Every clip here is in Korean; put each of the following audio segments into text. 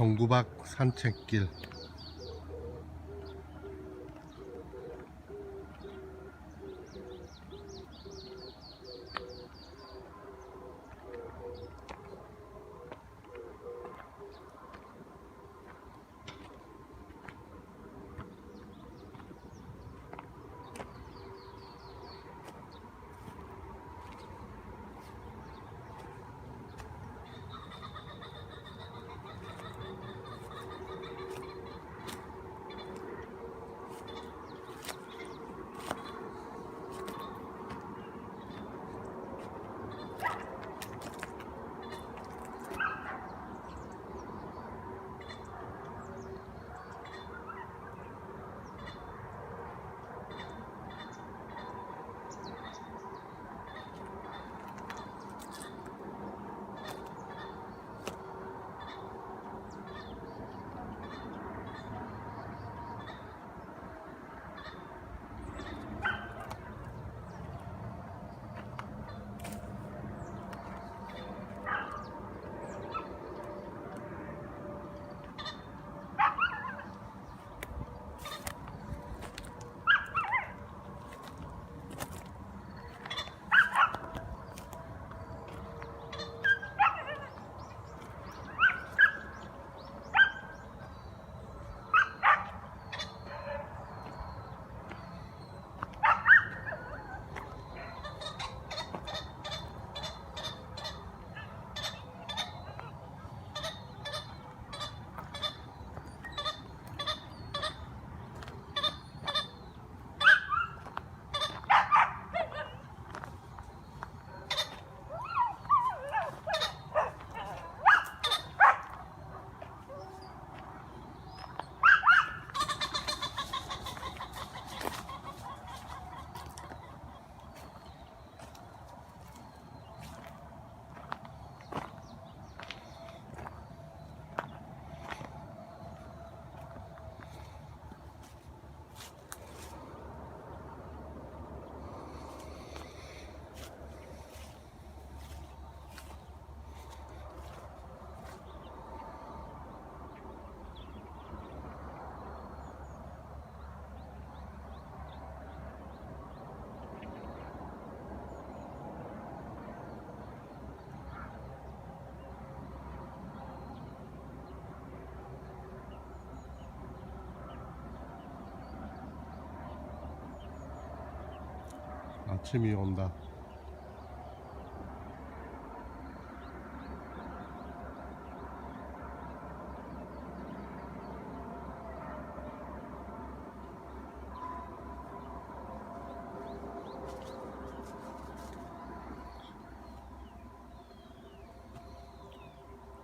동구박 산책길 아침이 온다.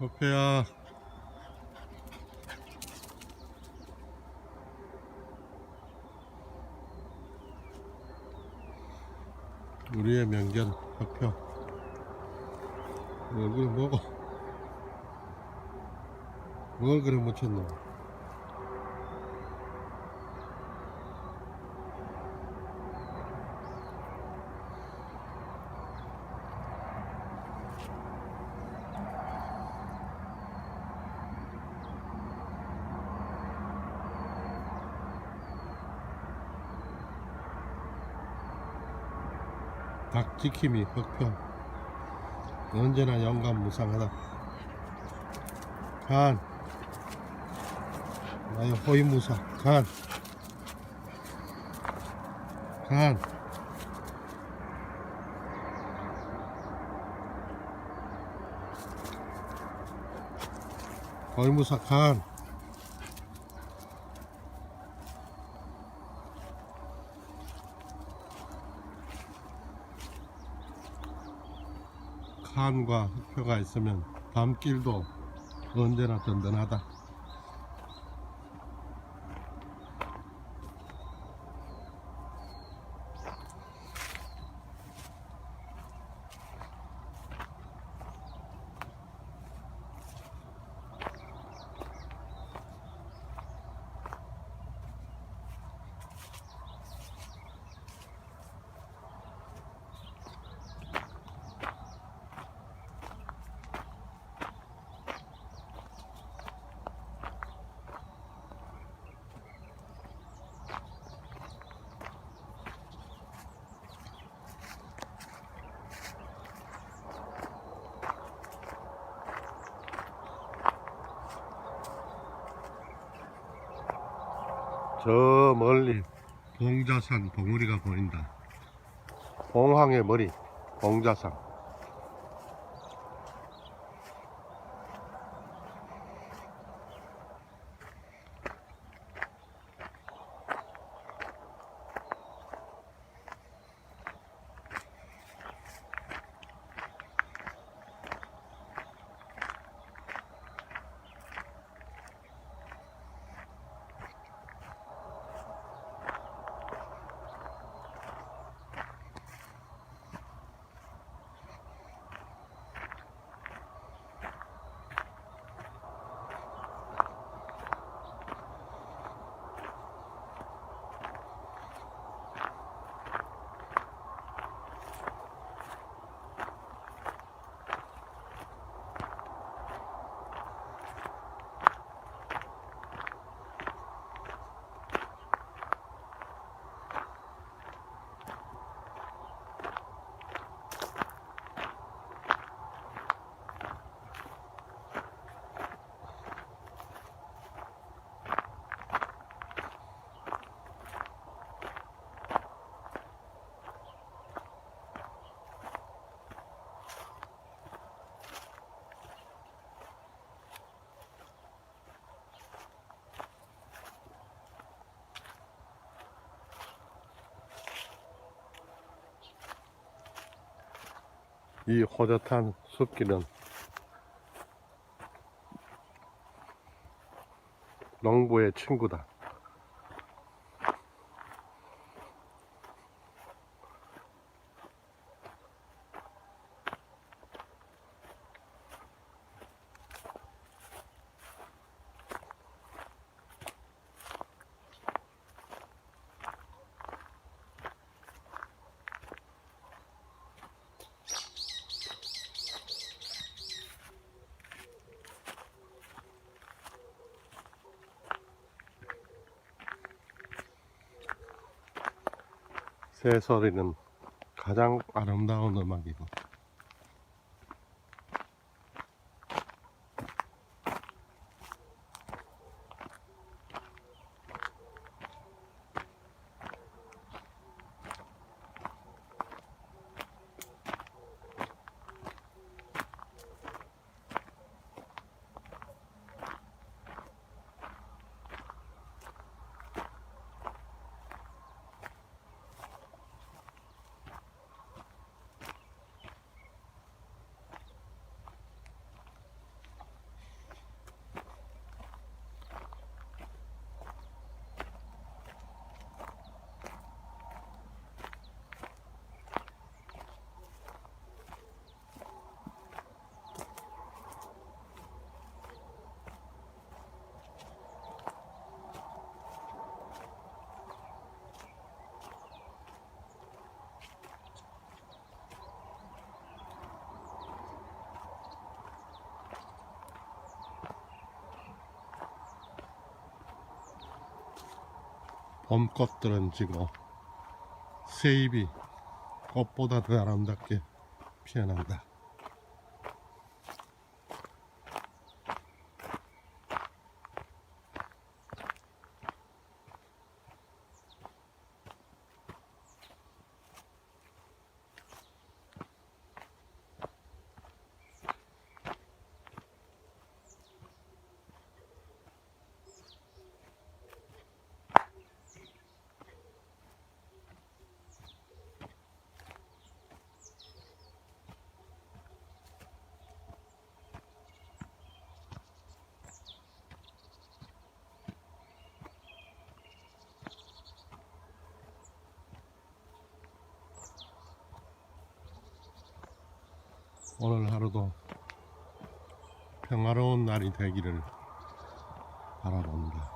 호페야 우리의 명견 혁표 얼굴 먹어. 뭘 그래 묻혔노 닭 지킴이 혁표 언제나 영감 무상하다. 간. 나의 호위무사. 간. 간. 호위무사 간. 칸과 흑표가 있으면 밤길도 언제나 든든하다. 저 멀리 봉자산 봉우리가 보인다. 봉황의 머리, 봉자산. 이 호젓한 숲길은 농부의 친구다. 새소리는 가장 아름다운 음악이고 봄꽃들은 지고 새잎이 꽃보다 더 아름답게 피어난다. 오늘 하루도 평화로운 날이 되기를 바라봅니다.